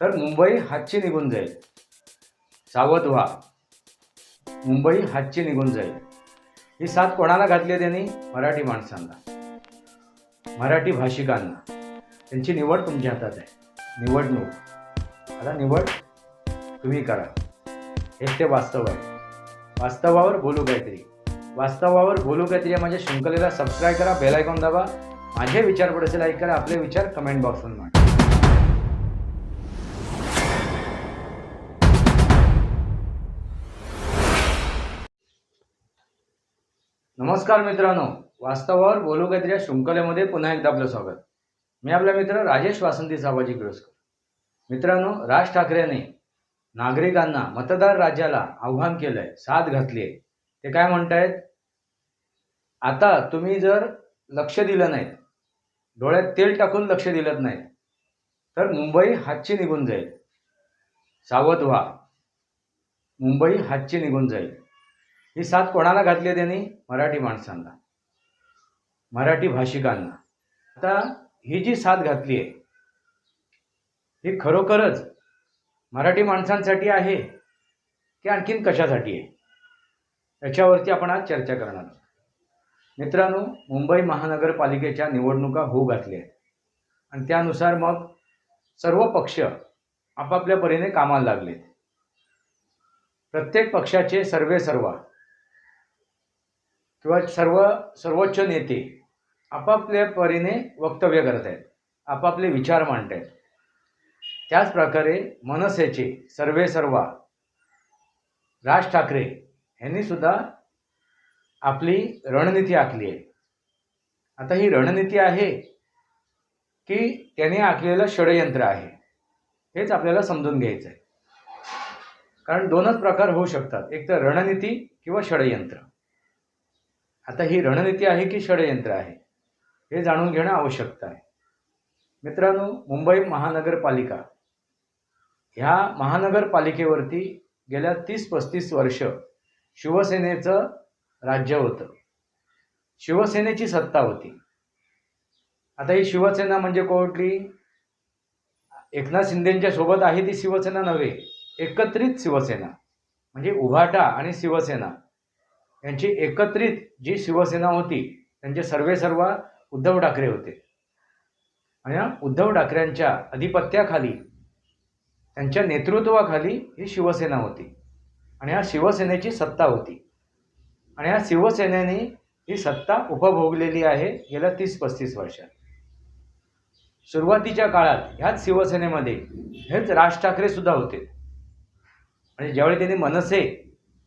तर मुंबई हातची निघून जाईल. सावध व्हा. मुंबई हातची निघून जाईल. ही साथ कोणाला घातली त्यांनी? मराठी माणसांना. मराठी भाषिकांना. त्यांची निवड तुमच्या हातात आहे. निवडणूक. आता निवड तुम्ही करा. हेच ते वास्तव आहे. वास्तवावर बोलू काहीतरी. वास्तवावर बोलू काहीतरी या माझ्या शृंखलेला सबस्क्राईब करा बेल आयकॉन दाबा. माझे विचार पडसेल ऐक करा. आपले विचार कमेंट बॉक्समध्ये मांडा. नमस्कार मित्रांनो. वास्तवावर बोलू काहीतरी या शृंखलेमध्ये पुन्हा एकदा आपलं स्वागत. मी आपला मित्र राजेश वासंती साबाजी किरोस्कर मित्रांनो राज ठाकरेने नागरिकांना मतदार राज्याला आव्हान केलंय साथ घातली आहे ते काय म्हणतायत? आता तुम्ही जर लक्ष दिलं नाहीत डोळ्यात तेल टाकून लक्ष दिलं नाही तर मुंबई हातची निघून जाईल. सावध व्हा. मुंबई हातची निघून जाईल. ही साथ कोणाला घातली आहे त्यांनी? मराठी माणसांना. मराठी भाषिकांना. आता ही जी साथ घातली आहे ही खरोखरच मराठी माणसांसाठी आहे की आणखीन कशासाठी आहे? याच्यावरती आपण आज चर्चा करणार आहोत. मित्रांनो मुंबई महानगरपालिकेच्या निवडणुका होऊ घातल्या आहेत. आणि त्यानुसार मग सर्व पक्ष आपापल्या परीने कामाला लागलेत. प्रत्येक पक्षाचे सर्वे सर्वा किंवा सर्व सर्वोच्च नेते आपापल्या परीने वक्तव्य करत आहेत आपापले विचार मांडत आहेत त्याच प्रकारे मनसेचे सर्वे सर्वा राज ठाकरे ह्यांनीसुद्धा आपली रणनीती आखली आहे. आता ही रणनीती आहे की त्याने आखलेलं षडयंत्र आहे. हेच आपल्याला समजून घ्यायचं आहे कारण दोनच प्रकार होऊ शकतात. एक तर रणनीती किंवा षडयंत्र. आता ही रणनीती आहे की षडयंत्र आहे? हे जाणून घेणं आवश्यकता आहे. मित्रांनो मुंबई महानगरपालिका. ह्या महानगरपालिकेवरती गेल्या तीस पस्तीस वर्ष शिवसेनेचं राज्य होतं. शिवसेनेची सत्ता होती. आता ही शिवसेना म्हणजे कोटली एकनाथ शिंदेच्या सोबत आहे ती शिवसेना नव्हे एकत्रित शिवसेना. म्हणजे उभाटा आणि शिवसेना. यांची एकत्रित जी शिवसेना होती त्यांचे सर्वे सर्व उद्धव ठाकरे होते. आणि या उद्धव ठाकरेंच्या अधिपत्याखाली त्यांच्या नेतृत्वाखाली ही शिवसेना होती. आणि या शिवसेनेची सत्ता होती. आणि या शिवसेनेने ही सत्ता उपभोगलेली आहे गेल्या तीस पस्तीस वर्षात. सुरुवातीच्या काळात ह्याच शिवसेनेमध्ये हेच राज ठाकरे सुद्धा होते. आणि ज्यावेळी त्यांनी मनसे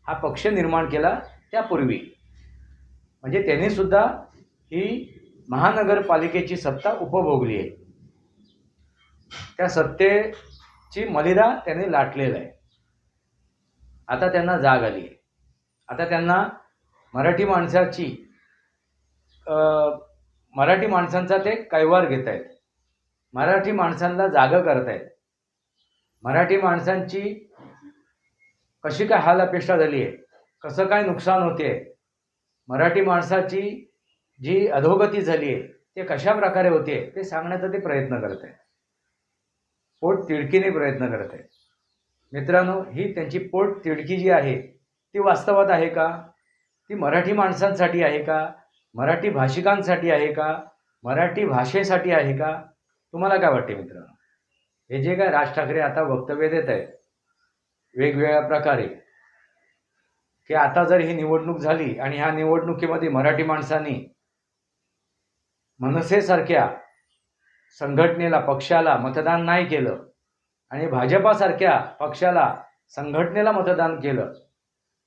हा पक्ष निर्माण केला त्यापूर्वी. म्हणजे त्यांनी सुद्धा ही महानगरपालिकेची सत्ता उपभोगली आहे. त्या सत्तेची मलिदा त्यांनी लाटलेला आहे. आता त्यांना जाग आली आहे. आता त्यांना मराठी माणसाची मराठी माणसांचा ते कैवार घेत आहेत. मराठी माणसांना जागं करतायत मराठी माणसांची कशी काय हाल अपेक्षा झाली आहे? कसं काय नुकसान होते? मराठी माणसाची जी अधोगती झाली आहे ते कशा प्रकारे होते ते सांगण्याचा ते प्रयत्न करत आहे पोट तिडकीने प्रयत्न करत आहे मित्रांनो ही त्यांची पोट तिडकी जी आहे ती वास्तवात आहे का? ती मराठी माणसांसाठी आहे का? मराठी भाषिकांसाठी आहे का? मराठी भाषेसाठी आहे का? तुम्हाला काय वाटते मित्रांनो? हे जे काय राज ठाकरे आता वक्तव्य देत आहेत वेगवेगळ्या प्रकारे की आता जर ही निवडणूक झाली आणि ह्या निवडणुकीमध्ये मराठी माणसांनी मनसेसारख्या संघटनेला पक्षाला मतदान नाही केलं आणि भाजपासारख्या पक्षाला संघटनेला मतदान केलं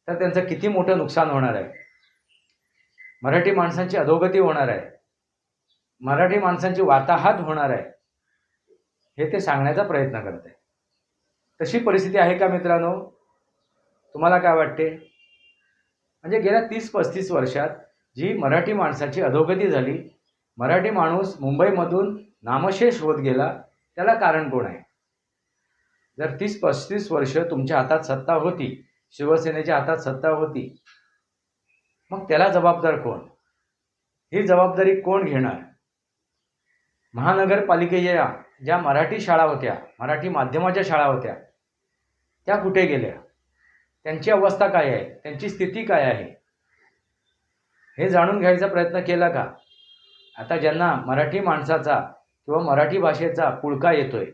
तर त्यांचं किती मोठं नुकसान होणार आहे? मराठी माणसांची अधोगती होणार आहे. मराठी माणसांची वाताहात होणार आहे. हे ते सांगण्याचा प्रयत्न करत आहे. तशी परिस्थिती आहे का मित्रांनो? तुम्हाला काय वाटते? म्हणजे गेल्या तीस पस्तीस वर्षात जी मराठी माणसाची अधोगती झाली मराठी माणूस मुंबईमधून नामशेष होत गेला त्याला कारण कोण आहे? जर तीस पस्तीस वर्ष तुमच्या हातात सत्ता होती शिवसेनेच्या हातात सत्ता होती मग त्याला जबाबदार कोण? ही जबाबदारी कोण घेणार? महानगरपालिकेच्या ज्या मराठी शाळा होत्या मराठी माध्यमाच्या शाळा होत्या त्या कुठे गेल्या? त्यांची अवस्था काय आहे? त्यांची स्थिती काय आहे? हे जाणून घ्यायचा प्रयत्न केला का? आता ज्यांना मराठी माणसाचा किंवा मराठी भाषेचा पुळका येतोय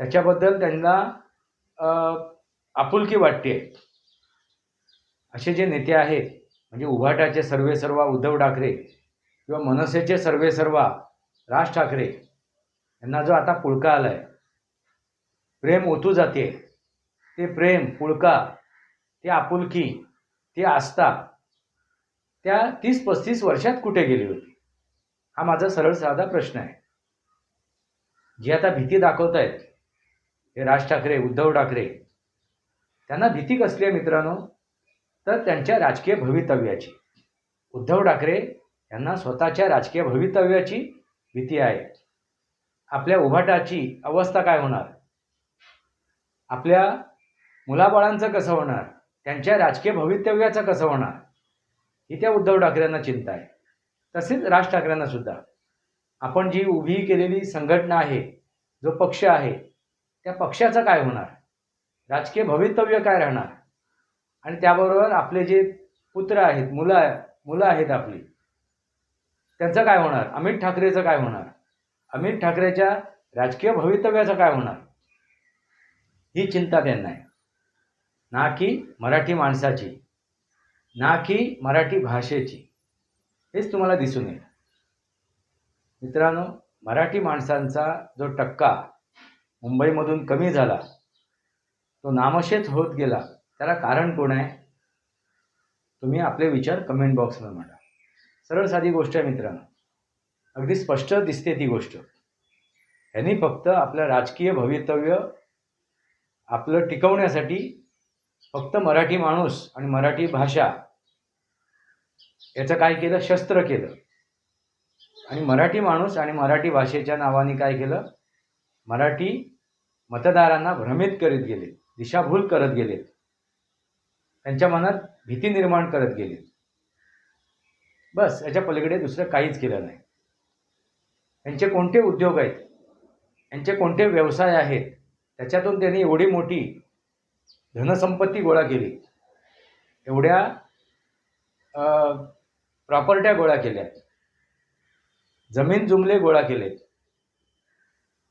त्याच्याबद्दल त्यांना आपुलकी वाटते असे जे नेते आहेत म्हणजे उभाटाचे सर्वे सर्वा उद्धव ठाकरे किंवा मनसेचे सर्वे सर्वा राज ठाकरे यांना जो आता पुळका आला आहे प्रेम ओतू जाते ते प्रेम पुळका ते आपुलकी ती आस्था त्या तीस पस्तीस वर्षात कुठे गेली होती? हा माझा सरळ साधा प्रश्न आहे. जी आता भीती दाखवत आहेत हे राज ठाकरे उद्धव ठाकरे त्यांना भीती कसली आहे मित्रांनो? तर त्यांच्या राजकीय भवितव्याची. उद्धव ठाकरे यांना स्वतःच्या राजकीय भवितव्याची भीती आहे. आपल्या उभाटाची अवस्था काय होणार? आपल्या मुलाबाळांचं कसं होणार? त्यांच्या राजकीय भवितव्याचं कसं होणार? ही त्या उद्धव ठाकरेंना चिंता आहे. तसेच राज ठाकरेंना सुद्धा. आपण जी उभी केलेली संघटना आहे जो पक्ष आहे त्या पक्षाचं काय होणार? राजकीय भवितव्य काय राहणार? आणि त्याबरोबर आपले जे पुत्र आहेत मुलं मुलं आहेत आपली त्यांचं काय होणार? अमित ठाकरेचं काय होणार? अमित ठाकरेच्या राजकीय भवितव्याचं काय होणार? ही चिंता त्यांना आहे. ना की मराठी माणसाची ना की मराठी भाषेची. हेच तुम्हाला दिसून येईल. मित्रांनो मराठी माणसांचा जो टक्का मुंबईमधून कमी झाला तो नामशेष होत गेला त्याला कारण कोण आहे? तुम्ही आपले विचार कमेंट बॉक्समध्ये मांडा. सरळ साधी गोष्ट आहे मित्रांनो. अगदी स्पष्ट दिसते ती गोष्ट. ह्यांनी फक्त आपलं राजकीय भवितव्य आपलं टिकवण्यासाठी फक्त मराठी माणूस आणि मराठी भाषा याचं काय केलं? शस्त्र केलं. आणि मराठी माणूस आणि मराठी भाषेच्या नावाने काय केलं? मराठी मतदारांना भ्रमित करीत गेले दिशाभूल करत गेलेत त्यांच्या मनात भीती निर्माण करत गेले. बस याच्या पलीकडे दुसरं काहीच केलं नाही. यांचे कोणते उद्योग आहेत? यांचे कोणते व्यवसाय आहेत? त्याच्यातून त्यांनी एवढी मोठी धनसंपत्ती गोळा केली. एवढ्या प्रॉपर्ट्या गोळा केल्या जमीन जुमले गोळा केलेत.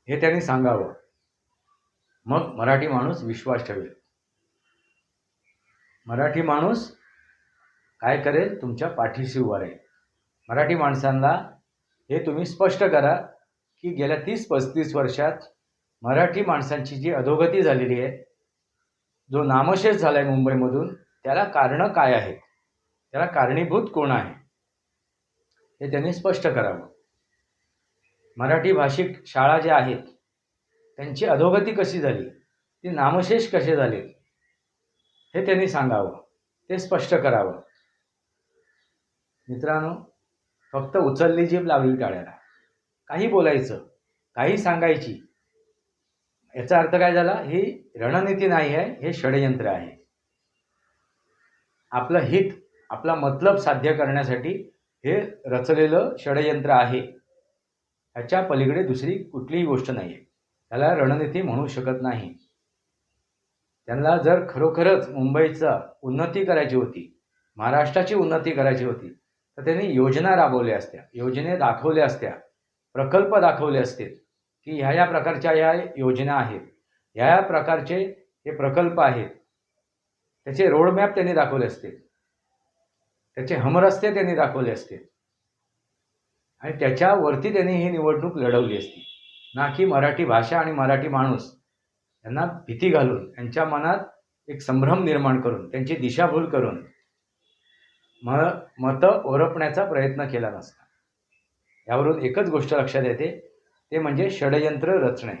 हे त्यांनी सांगावं. मग मराठी माणूस विश्वास ठेवेल. मराठी माणूस काय करेल? तुमच्या पाठीशी उभा राहील. मराठी माणसांना हे तुम्ही स्पष्ट करा की गेल्या तीस पस्तीस वर्षात मराठी माणसांची जी अधोगती झालेली आहे जो नामशेष झाला आहे मुंबईमधून त्याला कारणं काय आहेत? त्याला कारणीभूत कोण आहे? हे त्यांनी स्पष्ट करावं. मराठी भाषिक शाळा ज्या आहेत त्यांची अधोगती कशी झाली? ती नामशेष कसे झाले? हे त्यांनी सांगावं. ते स्पष्ट करावं. मित्रांनो फक्त उचलली जीभ लावली टाळ्याला. काही बोलायचं काही सांगायची याचा अर्थ काय झाला? ही रणनीती नाही आहे हे षडयंत्र आहे. आपलं हित आपला मतलब साध्य करण्यासाठी हे रचलेलं षडयंत्र आहे. ह्याच्या पलीकडे दुसरी कुठलीही गोष्ट नाही आहे त्याला रणनीती म्हणू शकत नाही. त्यांना जर खरोखरच मुंबईचा उन्नती करायची होती महाराष्ट्राची उन्नती करायची होती तर त्यांनी योजना राबवल्या असत्या योजने दाखवल्या असत्या प्रकल्प दाखवले असतील. की ह्या ह्या प्रकारच्या या योजना आहेत. ह्या ह्या प्रकारचे हे प्रकल्प आहेत. त्याचे रोडमॅप त्यांनी दाखवले असते त्याचे हमरस्ते त्यांनी दाखवले असते आणि त्याच्यावरती त्यांनी ही निवडणूक लढवली असती. ना की मराठी भाषा आणि मराठी माणूस यांना भीती घालून यांच्या मनात एक संभ्रम निर्माण करून त्यांची दिशाभूल करून म मतं ओरपण्याचा प्रयत्न केला नसता. यावरून एकच गोष्ट लक्षात येते ते म्हणजे षडयंत्र रचणे.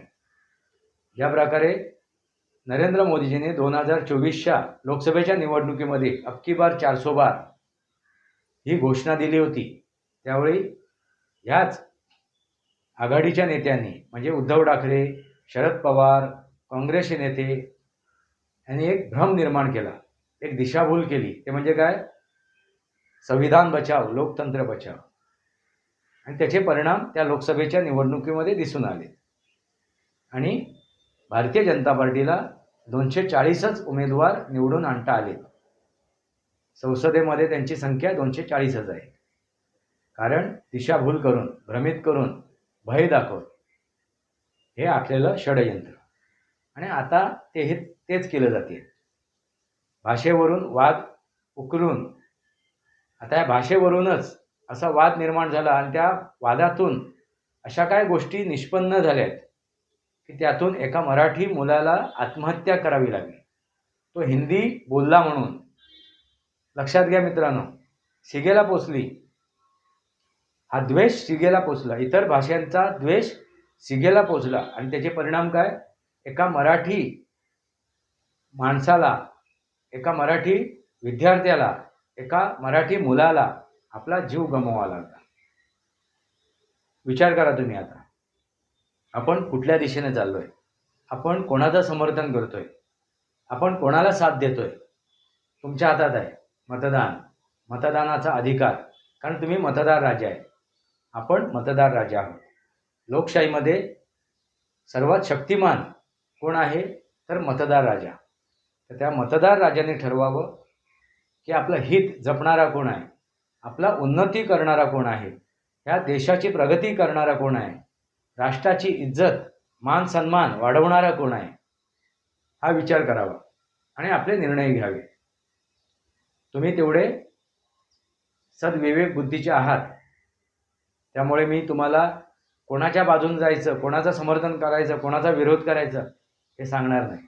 या प्रकारे नरेंद्र मोदीजीने दोन हजार चोवीसच्या लोकसभेच्या निवडणुकीमध्ये अबकी बार चारसो बार ही घोषणा दिली होती. त्यावेळी ह्याच आघाडीच्या नेत्यांनी म्हणजे उद्धव ठाकरे शरद पवार काँग्रेसचे नेते यांनी एक भ्रम निर्माण केला. एक दिशाभूल केली. ते म्हणजे काय? संविधान बचाव लोकतंत्र बचाव. आणि त्याचे परिणाम त्या लोकसभेच्या निवडणुकीमध्ये दिसून आले. आणि भारतीय जनता पार्टीला दोनशे चाळीसच उमेदवार निवडून आणता आले. संसदेमध्ये त्यांची संख्या दोनशे चाळीसच आहे. कारण दिशाभूल करून भ्रमित करून भय दाखवून हे आखलेलं षडयंत्र. आणि आता ते हे तेच केलं जाते. भाषेवरून वाद उकरून आता या भाषेवरूनच असा वाद निर्माण झाला आणि त्या वादातून अशा काय गोष्टी निष्पन्न झाल्यात की त्यातून एका मराठी मुलाला आत्महत्या करावी लागली. तो हिंदी बोलला म्हणून. लक्षात घ्या मित्रांनो शिगेला पोचली. हा द्वेष शिगेला पोचला. इतर भाषांचा द्वेष शिगेला पोचला. आणि त्याचे परिणाम काय? एका मराठी माणसाला एका मराठी विद्यार्थ्याला एका मराठी मुलाला आपला जीव गमवावा लागला. विचार करा तुम्ही आता. आपण कुठल्या दिशेने चाललोय? आपण कोणाचं समर्थन करतोय? आपण कोणाला साथ देतोय? तुमच्या हातात आहे. मतदान. मतदानाचा अधिकार. कारण तुम्ही मतदार राजा आहे. आपण मतदार राजा आहोत. लोकशाहीमध्ये सर्वात शक्तिमान कोण आहे? तर मतदार राजा. तर त्या मतदार राजाने ठरवावं की आपलं हित जपणारा कोण आहे? आपला उन्नती करणारा कोण आहे? ह्या देशाची प्रगती करणारा कोण आहे? राष्ट्राची इज्जत मान सन्मान वाढवणारा कोण आहे? हा विचार करावा आणि आपले निर्णय घ्यावे. तुम्ही तेवढे सद्विवेक बुद्धीचे आहात. त्यामुळे मी तुम्हाला कोणाच्या बाजून जायचं कोणाचं समर्थन करायचं कोणाचा विरोध करायचा हे सांगणार नाही.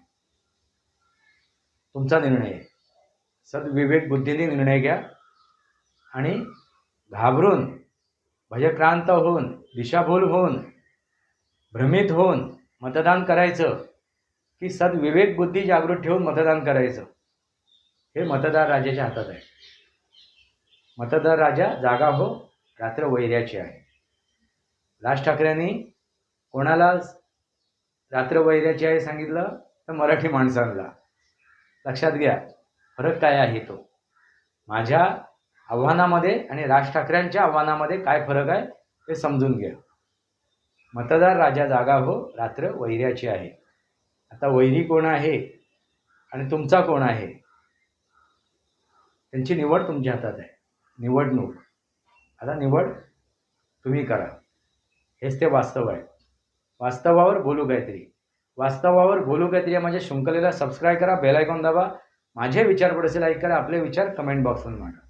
तुमचा निर्णय आहे. सद्विवेक बुद्धीने निर्णय घ्या. आणि घाबरून भयक्रांत होऊन दिशाभूल होऊन भ्रमित होऊन मतदान करायचं की सद्विवेक बुद्धी जागृत ठेवून मतदान करायचं हे मतदार राजाच्या हातात आहे. मतदार राजा जागा हो रात्र वैर्याची आहे. राज ठाकरेंनी कोणाला रात्र वैर्याची आहे सांगितलं? तर मराठी माणसांना. लक्षात घ्या फरक काय आहे तो? माझ्या आव्हानामध्ये आणि राज ठाकरेंच्या आव्हानामध्ये काय फरक आहे ते समजून घ्या. मतदार राजा जागा हो रात्र वैर्याची आहे. आता वैरी कोण आहे आणि तुमचा कोण आहे? त्यांची निवड तुमच्या हातात आहे. निवडणूक. आता निवड तुम्ही करा. हेच ते वास्तव आहे. वास्तवावर बोलू काहीतरी. वास्तवावर बोलू काहीतरी या माझ्या म्हणजे शृंखलेला सबस्क्राईब करा बेल आयकॉन दाबा. माझे विचार पडसेल ऐक करा आपले विचार कमेंट बॉक्समध्ये मांडा.